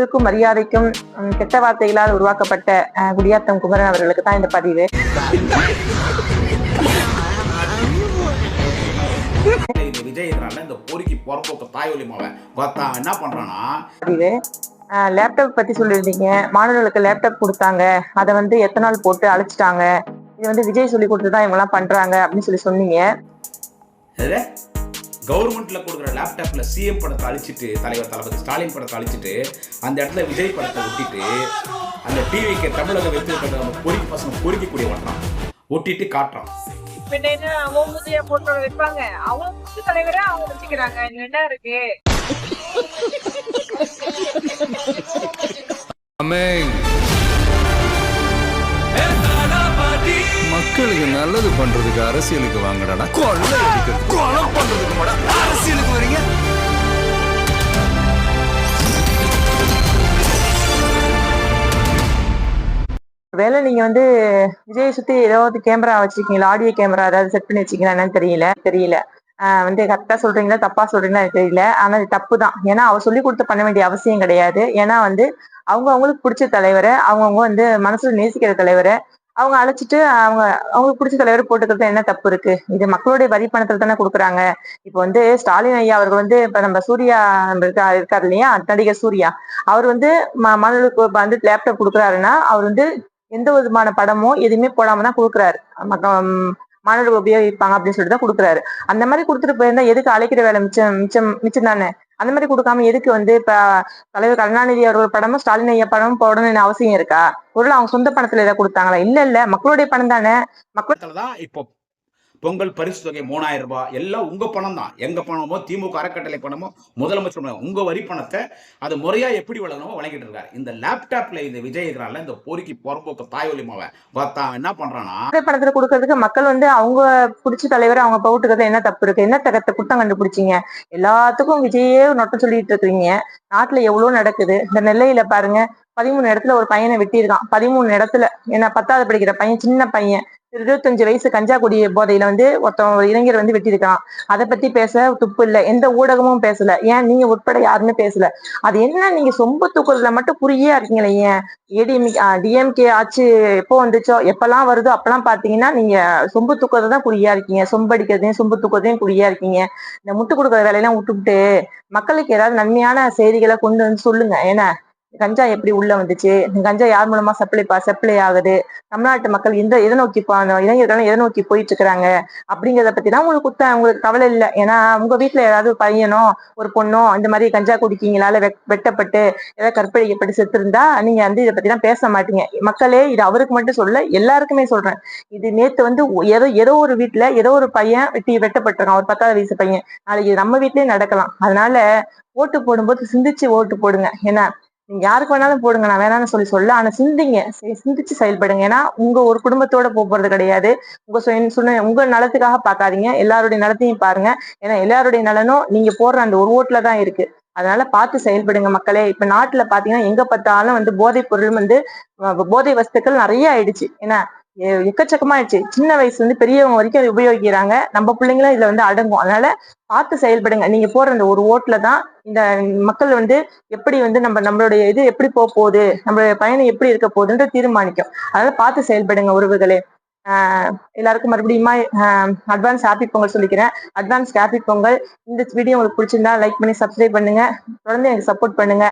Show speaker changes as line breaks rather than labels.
மதிப்பிற்கும் மரியாதைக்கும் கெட்ட வார்த்தைகளால் உருவாக்கப்பட்ட குடியாத்தம் குமரன் அவர்களுக்கு தான் இந்த பதிவு.
இந்த விஜய் இருக்கிறான்ல இந்த பொறுக்கி பொறப்போக்க தாயொலி மாவன். பார்த்தா என்ன பண்றானா
பதிவு. லேப்டாப் பத்தி சொல்லியிருந்தீங்க. மாணவர்களுக்கு லேப்டாப் கொடுத்தாங்க. அதை வந்து எத்தனை நாள் போட்டு அழைச்சிட்டாங்க. இது வந்து விஜய் சொல்லி கொடுத்து தான் இவங்கெல்லாம் பண்றாங்க அப்படின்னு சொல்லி சொன்னீங்க.
கவர்மெண்ட்ல கொடுக்குற லேப்டாப்ல சிஎம் படத்தை அழிச்சிட்டு தலைவர் தளபதி ஸ்டாலின் படத்தை அழிச்சிட்டு அந்த இடத்துல விஜய் படத்தை ஒட்டிட்டு அந்த டிவிக்கு தமிழக வெற்றி அந்த பொறுக்கி பசங்க பொறுக்கக்கூடிய வட்டான் ஒட்டிட்டு காட்டுறான்.
பின்ன என்ன அவன் முதிய போட்டோ வைப்பாங்க. அவங்க தலைவரே அவங்க வச்சுக்கிறாங்க என்ன இருக்கு?
மக்களுக்கு நல்லது பண்றதுக்கு அரசியலுக்கு வாங்கடா. கொள்ளை அடிக்கிறது. கொலை பண்றதுக்கு அரசியலுக்கு வரீங்க?
வேலை நீங்க வந்து விஜய் சுத்தி ஏதாவது கேமரா வச்சிருக்கீங்களா? ஆடியோ கேமரா ஏதாவது செட் பண்ணி வச்சிருக்கீங்களா? என்னன்னு தெரியல. தெரியல. ஆஹ் வந்து கரெக்டா சொல்றீங்களா? தப்பா சொல்றீங்களா? எனக்கு தெரியல. ஆனா இது தப்பு தான் ஏன்னா அவர் சொல்லி கொடுத்து பண்ண வேண்டிய அவசியம் கிடையாது. ஏன்னா வந்து அவங்க அவங்களுக்கு பிடிச்ச தலைவரை அவங்கவுங்க வந்து மனசுல நேசிக்கிற தலைவரை அவங்க அழைச்சிட்டு அவங்க அவங்களுக்கு பிடிச்ச தலைவரை போட்டுக்கிறது என்ன தப்பு இருக்கு? இது மக்களுடைய வரி பணத்துல தானே கொடுக்குறாங்க. இப்போ வந்து ஸ்டாலின் ஐயா அவர்கள் வந்து இப்ப நம்ம சூர்யா இருக்கா இருக்காரு இல்லையா? நடிகர் சூர்யா. அவர் வந்து மாணவர்களுக்கு வந்து லேப்டாப் கொடுக்குறாருன்னா அவர் வந்து எந்த விதமான படமோ எதுவுமே போடாம தான் கொடுக்குறாரு. மக்க- மாணவர்கள் உபயோகிப்பாங்க அப்படின்னு சொல்லிட்டு தான் கொடுக்குறாரு. அந்த மாதிரி கொடுத்துட்டு போயிருந்தா எதுக்கு அழைக்கிற வேலை மிச்சம் மிச்சம் மிச்சம் தானே? அந்த மாதிரி கொடுக்காம எதுக்கு வந்து இப்ப தலைவர் கருணாநிதி அவர்கள் படமும் ஸ்டாலின் ஐயா படமும் போடணும்னு அவசியம் இருக்கா? பொருள் அவங்க சொந்த பணத்துல ஏதாவது கொடுத்தாங்களா? இல்ல இல்ல. மக்களுடைய பணம் தானே? மக்கள்
தான் இப்போ பொங்கல் பரிசு தொகை மூணாயிரம் ரூபாய். எல்லாம் உங்க பணம் தான் எங்க பணமோ திமுக அறக்கட்டளை பணமோ முதலமைச்சர் பணமோ, உங்க வரி பணத்தை அது முறையா எப்படி வழங்கணுமோ வழங்கிட்டு இருக்காரு. இந்த லேப்டாப்ல இந்த விஜய் இருக்கிறான்ல இந்த பொறுக்கி பொறப்போக்க தாயொலி மாவன் பார்த்தா என்ன பண்றானா
மக்கள் பணத்துல கொடுக்கறதுக்கு மக்கள் வந்து அவங்க பிடிச்ச தலைவர் அவங்க பவுட்டுக்கிறது என்ன தப்பு இருக்கு? என்ன தகத்தை குத்தம் கண்டுபிடிச்சீங்க? எல்லாத்துக்கும் விஜயே நொட்டம் சொல்லிட்டு இருக்கீங்க நாட்டுல எவ்வளவு நடக்குது? இந்த நெல்லையில பாருங்க பதிமூணு இடத்துல ஒரு பையனை வெட்டியிருக்கான். பதிமூணு இடத்துல ஏன்னா பத்தாவது படிக்கிற பையன் சின்ன பையன் இருபத்தஞ்சு வயசு கஞ்சா குடி போதையில வந்து ஒருத்தன் ஒரு இளைஞர் வந்து வெட்டியிருக்கான் அதை பத்தி பேச துப்பு இல்ல. எந்த ஊடகமும் பேசல. ஏன்? நீங்க உட்பட யாருமே பேசல. அது என்ன? நீங்க சொம்ப தூக்குறதுல மட்டும் குறியா இருக்கீங்களே ஏன்? ஏடிஎம் டிஎம்கே ஆட்சி எப்போ வந்துச்சோ எப்பெல்லாம் வருதோ அப்பெல்லாம் பாத்தீங்கன்னா நீங்க சொம்பு தூக்குறது தான் குறியா இருக்கீங்க. சொம்படிக்கிறதையும் சொம்பு தூக்குறதையும் குறியா இருக்கீங்க. இந்த முட்டு கொடுக்குற வேலையெல்லாம் விட்டுவிட்டு மக்களுக்கு ஏதாவது நன்மையான செய்திகளை கொண்டு வந்து சொல்லுங்க. ஏன்னா கஞ்சா எப்படி உள்ள வந்துச்சு? கஞ்சா யார் மூலமா சப்ளை சப்ளை ஆகுது? தமிழ்நாட்டு மக்கள் எந்த எதை நோக்கி இளைஞர்கள் எதை நோக்கி போயிட்டு இருக்கிறாங்க அப்படிங்கறத பத்தி தான் உங்களுக்கு குத்த உங்களுக்கு கவலை இல்லை. ஏன்னா உங்க வீட்டுல ஏதாவது பையனோ ஒரு பொண்ணோ இந்த மாதிரி கஞ்சா குடிக்கீங்களால வெட்டப்பட்டு ஏதாவது கற்பழிக்கப்பட்டு செத்து இருந்தா நீங்க வந்து இதை பத்தி பேச மாட்டீங்க. மக்களே இது அவருக்கு மட்டும் சொல்ல எல்லாருக்குமே சொல்றேன். இது நேத்து வந்து ஏதோ ஏதோ ஒரு வீட்டுல ஏதோ ஒரு பையன் வெட்டி வெட்டப்பட்டிருக்கான். ஒரு பத்தாவது வயசு பையன். நாளைக்கு நம்ம வீட்லயே நடக்கலாம். அதனால ஓட்டு போடும்போது சிந்திச்சு ஓட்டு போடுங்க. ஏன்னா நீங்க யாருக்கு வேணாலும் போடுங்க நான் வேணாம்னு சொல்லி சொல்ல ஆனா சிந்திங்க. சிந்திச்சு செயல்படுங்க. ஏன்னா உங்க ஒரு குடும்பத்தோட போறது கிடையாது. உங்க சொன்ன உங்க நலத்துக்காக பார்க்காதீங்க. எல்லாருடைய நலத்தையும் பாருங்க. ஏன்னா எல்லாருடைய நலனும் நீங்க போடுற அந்த ஒரு ஓட்டுல தான் இருக்கு. அதனால பார்த்து செயல்படுங்க மக்களே. இப்ப நாட்டுல பாத்தீங்கன்னா எங்க பார்த்தாலும் வந்து போதைப் பொருள் வந்து போதை வஸ்துக்கள் நிறைய ஆயிடுச்சு. ஏன்னா எக்கச்சக்கமாயிடுச்சு. சின்ன வயசுல இருந்து பெரியவங்க வரைக்கும் அதை உபயோகிக்கிறாங்க. நம்ம பிள்ளைங்களும் இதுல வந்து அடங்கும். அதனால பார்த்து செயல்படுங்க. நீங்க போற அந்த ஒரு ஓட்டுல தான் இந்த மக்கள் வந்து எப்படி வந்து நம்ம நம்மளுடைய இது எப்படி போக போகுது நம்மளுடைய பயணம் எப்படி இருக்க போகுதுன்ற தீர்மானிக்கும். அதனால பார்த்து செயல்படுங்க உறவுகளே. ஆஹ் எல்லாருக்கும் மறுபடியுமா அட்வான்ஸ் ஹாப்பி பொங்கல் சொல்லிக்கிறேன். Advance happy Pongal. இந்த வீடியோ உங்களுக்கு பிடிச்சிருந்தா லைக் பண்ணி சப்ஸ்கிரைப் பண்ணுங்க. தொடர்ந்து எனக்கு சப்போர்ட் பண்ணுங்க.